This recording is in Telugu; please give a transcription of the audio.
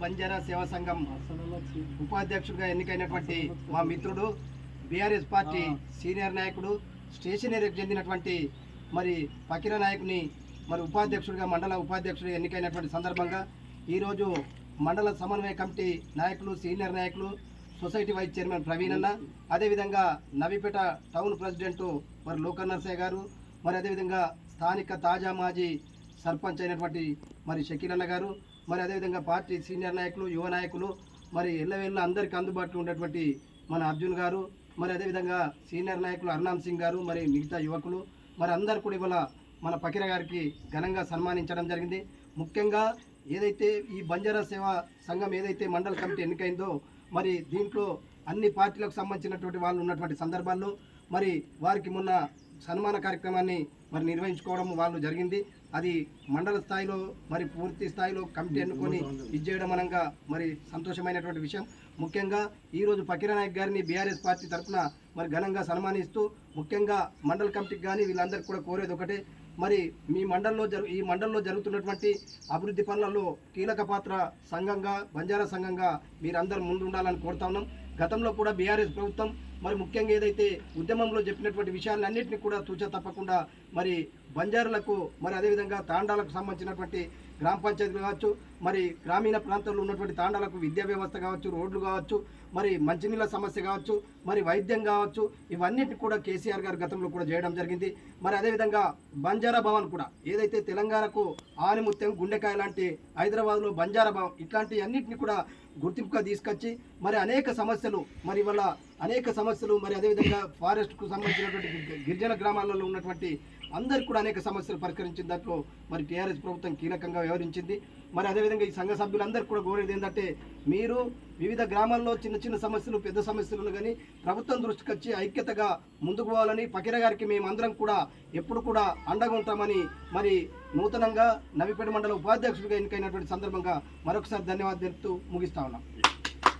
బంజారా సేవా సంఘం ఉపాధ్యక్షుడిగా ఎన్నికైనటువంటి మా మిత్రుడు బీఆర్ఎస్ పార్టీ సీనియర్ నాయకుడు స్టేషనరీకి చెందినటువంటి మరి పకిర నాయకుని మరి ఉపాధ్యక్షుడిగా మండల ఉపాధ్యక్షుడు ఎన్నికైనటువంటి సందర్భంగా ఈరోజు మండల సమన్వయ కమిటీ నాయకులు సీనియర్ నాయకులు సొసైటీ వైస్ చైర్మన్ ప్రవీణ్ అన్న అదేవిధంగా నవీపేట టౌన్ ప్రెసిడెంట్ మరి లోకల్ నర్సయ్య గారు మరి అదేవిధంగా స్థానిక తాజా మాజీ సర్పంచ్ అయినటువంటి మరి షకీలన్న అన్న గారు మరి అదేవిధంగా పార్టీ సీనియర్ నాయకులు యువ నాయకులు మరి ఎల్లవేళ్ళ అందరికీ అందుబాటులో ఉన్నటువంటి మన అర్జున్ గారు మరి అదేవిధంగా సీనియర్ నాయకులు అర్నామ్ సింగ్ గారు మరి మిగతా యువకులు మరి అందరు కూడా ఇవాళ మన పకిర గారికి ఘనంగా సన్మానించడం జరిగింది. ముఖ్యంగా ఏదైతే ఈ బంజారా సేవా సంఘం ఏదైతే మండల కమిటీ ఎన్నికైందో మరి దీంట్లో అన్ని పార్టీలకు సంబంధించినటువంటి వాళ్ళు ఉన్నటువంటి సందర్భాల్లో మరి వారికి మొన్న సన్మాన కార్యక్రమాన్ని మరి నిర్వహించుకోవడం వాళ్ళు జరిగింది. అది మండల స్థాయిలో మరి పూర్తి స్థాయిలో కమిటీ ఎన్నుకొని ఇచ్చేయడం అనగా మరి సంతోషమైనటువంటి విషయం. ముఖ్యంగా ఈరోజు ఫకీర నాయక్ గారిని బీఆర్ఎస్ పార్టీ తరఫున మరి ఘనంగా సన్మానిస్తూ ముఖ్యంగా మండల కమిటీకి కానీ వీళ్ళందరికీ కూడా కోరేది ఒకటే. మరి మీ మండలంలో జరు ఈ మండలంలో జరుగుతున్నటువంటి అభివృద్ధి పనులలో కీలక పాత్ర సంఘంగా బంజారా సంఘంగా మీరందరూ ముందు ఉండాలని కోరుతా ఉన్నాం. గతంలో కూడా బీఆర్ఎస్ ప్రభుత్వం మరి ముఖ్యంగా ఏదైతే ఉద్యమంలో చెప్పినటువంటి విషయాలన్నింటినీ కూడా తూచా తప్పకుండా మరి బంజారులకు మరి అదేవిధంగా తాండాలకు సంబంధించినటువంటి గ్రామ పంచాయతీలు కావచ్చు మరి గ్రామీణ ప్రాంతాల్లో ఉన్నటువంటి తాండాలకు విద్యా వ్యవస్థ కావచ్చు రోడ్లు కావచ్చు మరి మంచినీళ్ళ సమస్య కావచ్చు మరి వైద్యం కావచ్చు ఇవన్నిటి కూడా కేసీఆర్ గారు గతంలో కూడా చేయడం జరిగింది. మరి అదేవిధంగా బంజారా భవన్ కూడా ఏదైతే తెలంగాణకు ఆనిముత్యం గుండెకాయ లాంటి హైదరాబాద్లో బంజారా భవన్ ఇట్లాంటి అన్నింటినీ కూడా గుర్తింపుగా తీసుకొచ్చి మరి అనేక సమస్యలు మరి వల్ల అనేక సమస్యలు మరి అదేవిధంగా ఫారెస్ట్కు సంబంధించినటువంటి గిరిజన గ్రామాలలో ఉన్నటువంటి అందరికి కూడా అనేక సమస్యలు పరిష్కరించిన దాంట్లో మరి టీఆర్ఎస్ ప్రభుత్వం కీలకంగా వ్యవహరించింది. మరి అదేవిధంగా ఈ సంఘ సభ్యులందరికీ కూడా కోరేది ఏంటంటే మీరు వివిధ గ్రామాల్లో చిన్న చిన్న సమస్యలు పెద్ద సమస్యలు కానీ ప్రభుత్వం దృష్టికి వచ్చి ఐక్యతగా ముందుకు పోవాలని పకిర గారికి మేమందరం కూడా ఎప్పుడు కూడా అండగా ఉంటామని మరి నూతనంగా నవిపేట మండల ఉపాధ్యక్షుడిగా ఎన్నికైనటువంటి సందర్భంగా మరొకసారి ధన్యవాదాలు తెలుపుతూ ముగిస్తా ఉన్నాం.